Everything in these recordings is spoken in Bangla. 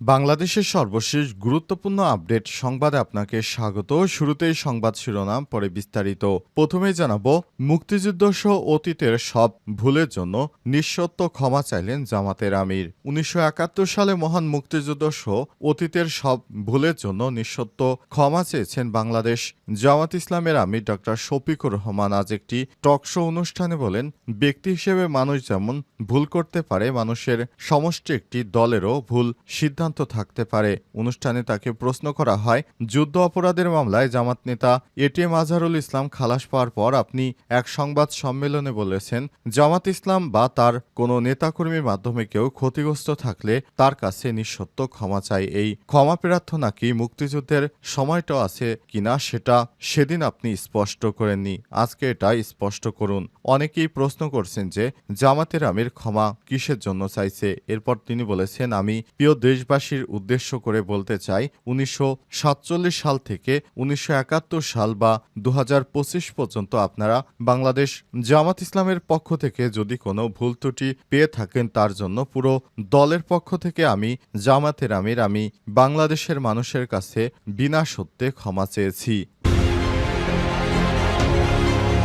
বাংলাদেশের সর্বশেষ গুরুত্বপূর্ণ আপডেট সংবাদে আপনাকে স্বাগত। শুরুতেই সংবাদ শিরোনাম, পরে বিস্তারিত। প্রথমেই জানাব, মুক্তিযুদ্ধ সহ অতীতের সব ভুলের জন্য নিঃসত্ব ক্ষমা চাইলেন জামাতের আমির। উনিশশো একাত্তর সালে মহান মুক্তিযুদ্ধ সহ অতীতের সব ভুলের জন্য নিঃসত্ব ক্ষমা চেয়েছেন বাংলাদেশ। জামাত ইসলামের আমির ডক্টর শফিকুর রহমান আজ একটি টক শো অনুষ্ঠানে বলেন, ব্যক্তি হিসেবে মানুষ যেমন ভুল করতে পারে, মানুষের সমষ্টি একটি দলেরও ভুল সিদ্ধান্ত থাকতে পারে। অনুষ্ঠানে তাকে প্রশ্ন করা হয়, যুদ্ধ অপরাধের মামলায় জামাত নেতা এটিএম আজহারুল ইসলাম খালাস পাওয়ার পর আপনি এক সংবাদ সম্মেলনে বলেছেন, জামাত ইসলাম বা তার কোনো নেতাকর্মীর মাধ্যমে কেউ ক্ষতিগ্রস্ত থাকলে তার কাছে নিঃসত্ব ক্ষমা চাই। এই ক্ষমা প্রার্থনা কি মুক্তিযুদ্ধের সময়টা আছে কিনা সেটা সেদিন আপনি স্পষ্ট করেননি। আজকে এটা স্পষ্ট করুন। অনেকেই প্রশ্ন করছেন যে, জামাতের আমির ক্ষমা কিসের জন্য চাইছে? এরপর তিনি বলেছেন, আমি প্রিয় দেশবাসীর উদ্দেশ্য করে বলতে চাই, উনিশশো সাতচল্লিশ সাল থেকে উনিশশো একাত্তর সাল বা দুহাজার পঁচিশ পর্যন্ত আপনারা বাংলাদেশ জামাত ইসলামের পক্ষ থেকে যদি কোনো ভুল ত্রুটি পেয়ে থাকেন তার জন্য পুরো দলের পক্ষ থেকে আমি, জামাতের আমির, আমি বাংলাদেশের মানুষের কাছে বিনা সত্যে ক্ষমা চেয়েছি।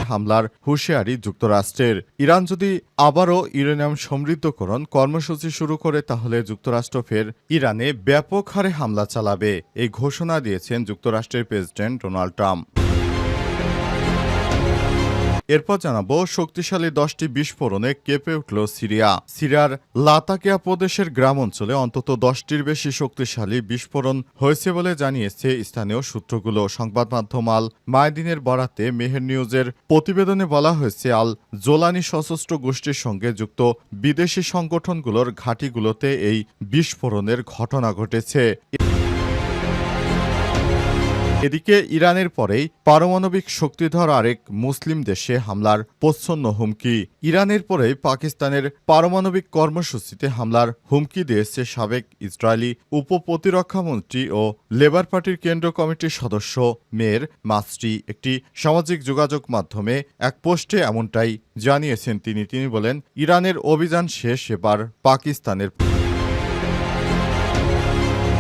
হামলার হুঁশিয়ারি যুক্তরাষ্ট্রের। ইরান যদি আবারও ইউরেনিয়াম সমৃদ্ধকরণ কর্মসূচি শুরু করে, তাহলে যুক্তরাষ্ট্র ফের ইরানে ব্যাপক হারে হামলা চালাবে, এই ঘোষণা দিয়েছেন যুক্তরাষ্ট্রের প্রেসিডেন্ট ডোনাল্ড ট্রাম্প। এরপর জানাব, শক্তিশালী দশটি বিস্ফোরণে কেঁপে উঠল সিরিয়া। সিরিয়ার লাতাকিয়া প্রদেশের গ্রাম অঞ্চলে অন্তত দশটির বেশি শক্তিশালী বিস্ফোরণ হয়েছে বলে জানিয়েছে স্থানীয় সূত্রগুলো। সংবাদ মাধ্যম আল মায়দিনের বরাতে মেহের নিউজের প্রতিবেদনে বলা হয়েছে, আল জোলানি সশস্ত্র গোষ্ঠীর সঙ্গে যুক্ত বিদেশি সংগঠনগুলোর ঘাঁটিগুলোতে এই বিস্ফোরণের ঘটনা ঘটেছে। এদিকে ইরানের পরেই পারমাণবিক শক্তিধর আরেক মুসলিম দেশে হামলার প্রচ্ছন্ন হুমকি। ইরানের পরেই পাকিস্তানের পারমাণবিক কর্মসূচিতে হামলার হুমকি দিয়েছে সাবেক ইসরায়েলি উপপ্রতিরক্ষামন্ত্রী ও লেবার পার্টির কেন্দ্র কমিটির সদস্য মেয়ের মাস্ট্রি একটি সামাজিক যোগাযোগ মাধ্যমে এক পোস্টে এমনটাই জানিয়েছেন তিনি। তিনি বলেন, ইরানের অভিযান শেষ, এবার পাকিস্তানের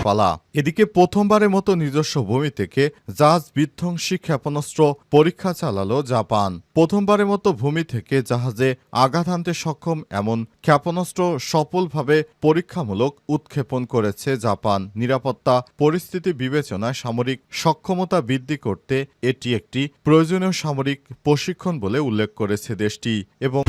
পালা। এদিকে প্রথমবারের মতো নিজস্ব ভূমি থেকে জাহাজ বিধ্বংসী ক্ষেপণাস্ত্র পরীক্ষা চালালো জাপান। প্রথমবারের মতো ভূমি থেকে জাহাজে আঘাত আনতে সক্ষম এমন ক্ষেপণাস্ত্র সফলভাবে পরীক্ষামূলক উৎক্ষেপণ করেছে জাপান। নিরাপত্তা, পরিস্থিতি বিবেচনায় সামরিক সক্ষমতা বৃদ্ধি করতে এটি একটি প্রয়োজনীয় সামরিক প্রশিক্ষণ বলে উল্লেখ করেছে দেশটি এবং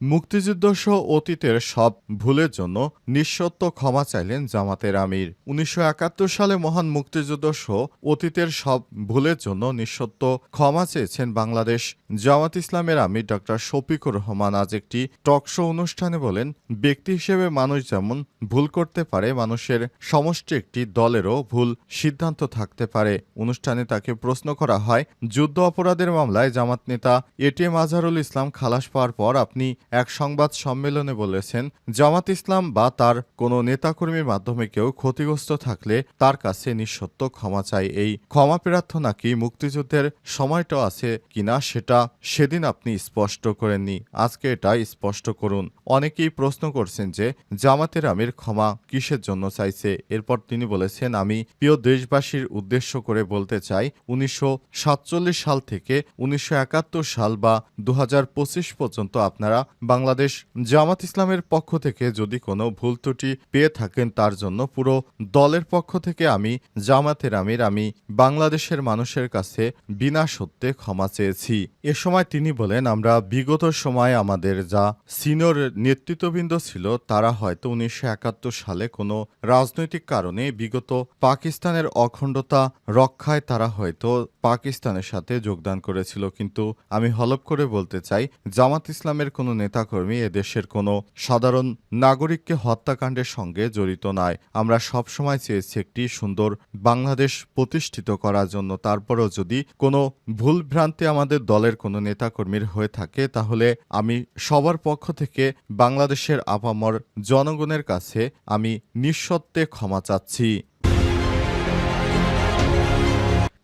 মুক্তিযুদ্ধ সহ অতীতের সব ভুলের জন্য নিঃসত্ব ক্ষমা চাইলেন জামাতের আমির। উনিশশো একাত্তর সালে মহান মুক্তিযুদ্ধ সহ অতীতের সব ভুলের জন্য নিঃসত্ব ক্ষমা চেয়েছেন বাংলাদেশ। জামাত ইসলামের আমির ডক্টর শফিকুর রহমান আজ একটি টকশো অনুষ্ঠানে বলেন, ব্যক্তি হিসেবে মানুষ যেমন ভুল করতে পারে, মানুষের সমষ্টি একটি দলেরও ভুল সিদ্ধান্ত থাকতে পারে। অনুষ্ঠানে তাকে প্রশ্ন করা হয়, যুদ্ধ অপরাধের মামলায় জামাত নেতা এটিএম আজহারুল ইসলাম খালাস পাওয়ার পর আপনি এক সংবাদ সম্মেলনে বলেছেন, জামাত ইসলাম বা তার কোনো নেতাকর্মীর মাধ্যমে কেউ ক্ষতিগ্রস্ত থাকলে তার কাছে নিঃসত্ব ক্ষমা চাই। এই ক্ষমা প্রার্থনা কি মুক্তিযুদ্ধের সময়টা আছে কিনা সেটা সেদিন আপনি স্পষ্ট করেননি। আজকে এটা স্পষ্ট করুন। অনেকেই প্রশ্ন করছেন যে, জামাতের আমির ক্ষমা কিসের জন্য চাইছে? এরপর তিনি বলেছেন, আমি প্রিয় দেশবাসীর উদ্দেশ্য করে বলতে চাই, উনিশশো সাতচল্লিশ সাল থেকে উনিশশো একাত্তর সাল বা দু হাজার পঁচিশ পর্যন্ত আপনারা বাংলাদেশ জামাত ইসলামের পক্ষ থেকে যদি কোনো ভুল ত্রুটি পেয়ে থাকেন তার জন্য পুরো দলের পক্ষ থেকে আমি, জামাতের আমির আমি, বাংলাদেশের মানুষের কাছে বিনা সত্যে ক্ষমা চেয়েছি। এ সময় তিনি বলেন, আমরা বিগত সময়ে আমাদের যা সিনিয়র নেতৃত্ববৃন্দ ছিল, তারা হয়তো উনিশশো একাত্তর সালে কোনো রাজনৈতিক কারণে বিগত পাকিস্তানের অখণ্ডতা রক্ষায় তারা হয়তো পাকিস্তানের সাথে যোগদান করেছিল। কিন্তু আমি হলপ করে বলতে চাই, জামাত ইসলামের কোনো নেতাকর্মী এদেশের কোনো সাধারণ নাগরিককে হত্যাকাণ্ডের সঙ্গে জড়িত নয়। আমরা সবসময় চেয়েছি একটি সুন্দর বাংলাদেশ প্রতিষ্ঠিত করার জন্য। তারপরও যদি কোনো ভুলভ্রান্তি আমাদের দলের কোনো নেতাকর্মীর হয়ে থাকে, তাহলে আমি সবার পক্ষ থেকে বাংলাদেশের আপামর জনগণের কাছে আমি নিঃসত্ত্বে ক্ষমা চাচ্ছি।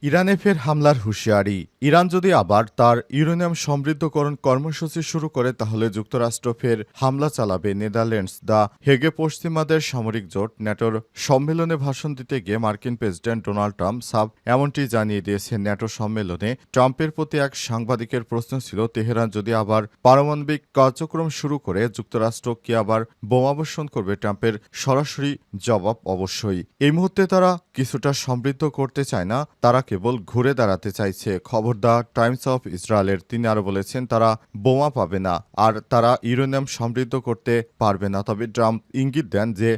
ইরানে ফের হামলার হুঁশিয়ারি। ইরান যদি আবার তার ইউরেনিয়াম সমৃদ্ধকরণ কর্মসূচি শুরু করে, তাহলে যুক্তরাষ্ট্র ফের হামলা চালাবে নেদারল্যান্ডস। দ্য হেগে পশ্চিমাদের সামরিক জোট ন্যাটোর সম্মেলনে ভাষণ দিতে গিয়ে মার্কিন প্রেসিডেন্ট ডোনাল্ড ট্রাম্প সাব এমনটি জানিয়ে দিয়েছেন ন্যাটো সম্মেলনে। ট্রাম্পের প্রতি এক সাংবাদিকের প্রশ্ন ছিল, তেহরান যদি আবার পারমাণবিক কার্যক্রম শুরু করে, যুক্তরাষ্ট্র কি আবার বোমাবর্ষণ করবে? ট্রাম্পের সরাসরি জবাব অবশ্যই। এই মুহূর্তে তারা কিছুটা সমৃদ্ধ করতে চায় না, তারা কেবল ঘুরে দাঁড়াতে চাইছে। খবর দা টাইমস অফ ইসরায়েলের তিনি আরও বলেছেন, তারা বোমা পাবে না আর তারা ইউরেনিয়াম সমৃদ্ধ করতে পারবে না। তবে ট্রাম্প ইঙ্গিত দেন যে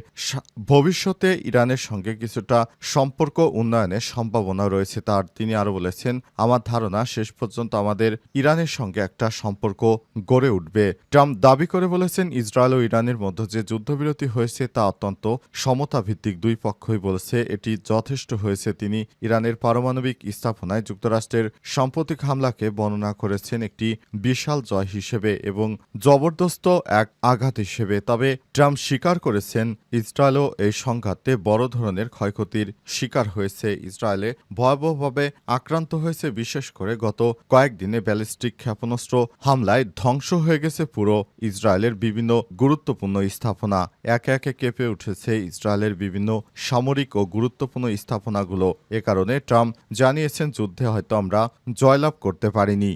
ভবিষ্যতে ইরানের সঙ্গে কিছুটা সম্পর্ক উন্নয়নের সম্ভাবনা রয়েছে। তার তিনি আরও বলেছেন, আমার ধারণা শেষ পর্যন্ত আমাদের ইরানের সঙ্গে একটা সম্পর্ক গড়ে উঠবে। ট্রাম্প দাবি করে বলেছেন, ইসরায়েল ও ইরানের মধ্যে যে যুদ্ধবিরতি হয়েছে তা অত্যন্ত সমতা ভিত্তিক দুই পক্ষই বলেছে, এটি যথেষ্ট হয়েছে। তিনি ইরানের পারমাণবিক স্থাপনায় যুক্তরাষ্ট্রের সাম্প্রতিক হামলাকে বর্ণনা করেছেন একটি বিশাল জয় হিসেবে এবং জবরদস্ত এক আঘাত হিসেবে। তবে ট্রাম্প স্বীকার করেছেন, ইসরায়েলও এই সংঘাতে বড় ধরনের ক্ষয়ক্ষতির শিকার হয়েছে। ইসরায়েলে ভয়াবহভাবে আক্রান্ত হয়েছে, বিশেষ করে গত কয়েকদিনে ব্যালিস্টিক ক্ষেপণাস্ত্র হামলায় ধ্বংস হয়ে গেছে পুরো ইসরায়েলের বিভিন্ন গুরুত্বপূর্ণ স্থাপনা। একে একে কেঁপে উঠেছে ইসরায়েলের বিভিন্ন সামরিক ও গুরুত্বপূর্ণ স্থাপনাগুলো। এ কারণে ট্রাম্প জানিয়েছেন যুদ্ধে হয়তো আমরা জয়লাভ করতে পারিনি।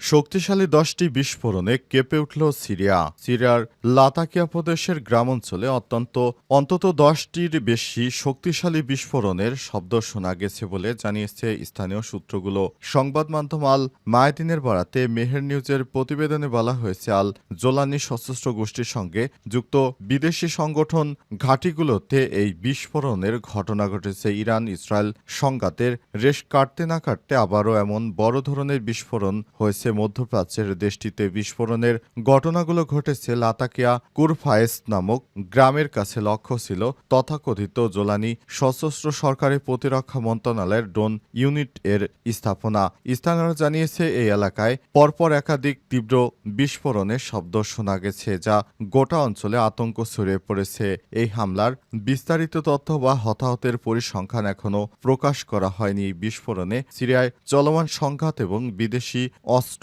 শক্তিশালী দশটি বিস্ফোরণে কেঁপে উঠল সিরিয়া। সিরিয়ার লাতাকিয়া প্রদেশের গ্রামাঞ্চলে অত্যন্ত, অন্তত দশটির বেশি শক্তিশালী বিস্ফোরণের শব্দ শোনা গেছে বলে জানিয়েছে স্থানীয় সূত্রগুলো। সংবাদ মাধ্যম আল মায়াদিনের বরাতে মেহের নিউজের প্রতিবেদনে বলা হয়েছে, আল জোলানি সশস্ত্র গোষ্ঠীর সঙ্গে যুক্ত বিদেশি সংগঠন ঘাঁটিগুলোতে এই বিস্ফোরণের ঘটনা ঘটেছে। ইরান ইসরায়েল সংঘাতের রেশ কাটতে না কাটতে আবারও এমন বড় ধরনের বিস্ফোরণ হয়েছে মধ্যপ্রাচ্যের দেশটিতে বিস্ফোরণের ঘটনাগুলো ঘটেছে লাতাকিয়া কুরফায়েস নামক গ্রামের কাছে লক্ষ্য ছিল তথাকথিত জোলানি সশস্ত্র সরকারি প্রতিরক্ষা মন্ত্রণালয়ের ড্রোন ইউনিট এর স্থাপনা। স্থানীয়রা জানিয়েছে, এই এলাকায় পরপর একাধিক তীব্র বিস্ফোরণের শব্দ শোনা গেছে, যা গোটা অঞ্চলে আতঙ্ক ছড়িয়ে পড়েছে। এই হামলার বিস্তারিত তথ্য বা হতাহতের পরিসংখ্যান এখনও প্রকাশ করা হয়নি। বিস্ফোরণে সিরিয়ায় চলমান সংঘাত এবং বিদেশি অস্ত্র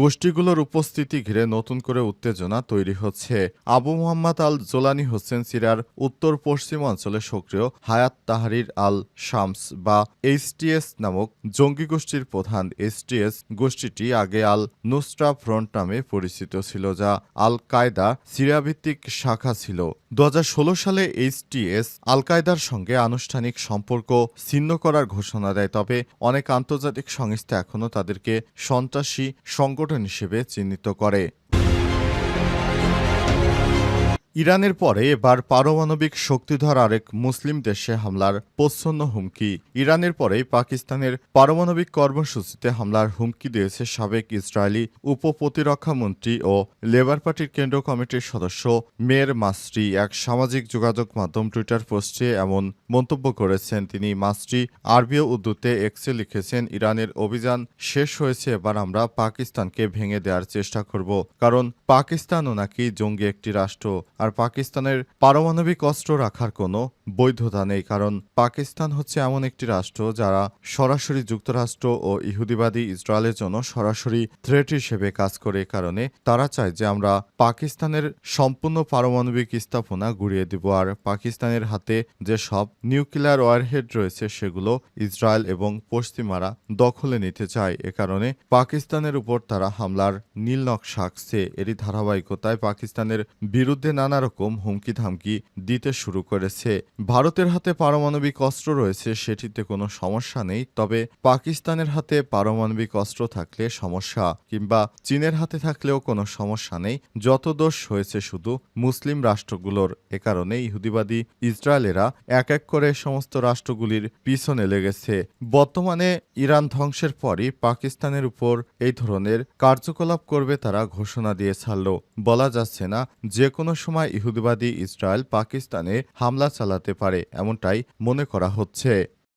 গোষ্ঠীগুলোর উপস্থিতি ঘিরে নতুন করে উত্তেজনা তৈরি হচ্ছে। Abu Mohammad Al Jolani Hussein সিরার উত্তর পশ্চিম অঞ্চলে সক্রিয় হায়াত তাহারির আল শামস বা এইচটিএস নামক জঙ্গি গোষ্ঠীর প্রধান এইচটিএস গোষ্ঠীটি আগে আল নুসরা ফ্রন্ট নামে পরিচিত ছিল, যা আল কায়দা সিরিয়া ভিত্তিক শাখা ছিল। দু হাজার ষোলো সালে এইচটিএস আল কায়দার সঙ্গে আনুষ্ঠানিক সম্পর্ক ছিন্ন করার ঘোষণা দেয়, তবে অনেক আন্তর্জাতিক সংস্থা এখনও তাদেরকে সন্ত্রাসী সংগঠন হিসেবে চিহ্নিত করে। ইরানের পরে এবার পারমাণবিক শক্তিধর আরেক মুসলিম দেশে হামলার প্রচ্ছন্ন হুমকি। ইরানের পরেই পাকিস্তানের পারমাণবিক কর্মসূচিতে হামলার হুমকি দিয়েছে সাবেক ইসরায়েলি উপ প্রতিরক্ষা মন্ত্রী ও লেবার পার্টির কেন্দ্র কমিটির সদস্য মেয়ের মাস্ট্রি এক সামাজিক যোগাযোগ মাধ্যম টুইটার পোস্টে এমন মন্তব্য করেছেন তিনি। মাস্ট্রি আরবীয় উর্দুতে এক্সে লিখেছেন, ইরানের অভিযান শেষ হয়েছে, এবার আমরা পাকিস্তানকে ভেঙে দেওয়ার চেষ্টা করব। কারণ পাকিস্তানও নাকি জঙ্গি একটি রাষ্ট্র। আর পাকিস্তানের পারমাণবিক অস্ত্র রাখার কোনো বৈধতা নেই, কারণ পাকিস্তান হচ্ছে এমন একটি রাষ্ট্র যারা সরাসরি যুক্তরাষ্ট্র ও ইহুদিবাদী ইসরায়েলের জন্য সরাসরি থ্রেট হিসেবে কাজ করে কারণে তারা চায় যে আমরা পাকিস্তানের সম্পূর্ণ পারমাণবিক স্থাপনা গুড়িয়ে দিব। আর পাকিস্তানের হাতে যে সব নিউক্লিয়ার ওয়ারহেড রয়েছে, সেগুলো ইসরায়েল এবং পশ্চিমারা দখলে নিতে চায়, এ কারণে পাকিস্তানের উপর তারা হামলার নীল নকশা আঁকছে। এরই ধারাবাহিকতায় পাকিস্তানের বিরুদ্ধে নানা রকম হুমকি ধামকি দিতে শুরু করেছে। ভারতের হাতে পারমাণবিক অস্ত্র রয়েছে, সেটিতে কোনো সমস্যা নেই, তবে পাকিস্তানের হাতে পারমাণবিক অস্ত্র থাকলে সমস্যা, কিংবা চীনের হাতে থাকলেও কোনো সমস্যা নেই। যত দোষ হয়েছে শুধু মুসলিম রাষ্ট্রগুলোর। এ কারণে ইহুদিবাদী ইসরায়েলেরা এক এক করে সমস্ত রাষ্ট্রগুলির পিছনে লেগেছে। বর্তমানে ইরান ধ্বংসের পরই পাকিস্তানের উপর এই ধরনের কার্যকলাপ করবে তারা ঘোষণা দিয়ে ছাড়ল। বলা যাচ্ছে না যে কোনো সময় ইহুদিবাদী ইসরায়েল পাকিস্তানে হামলা চালাতে পারে এমনটাই মনে করা হচ্ছে।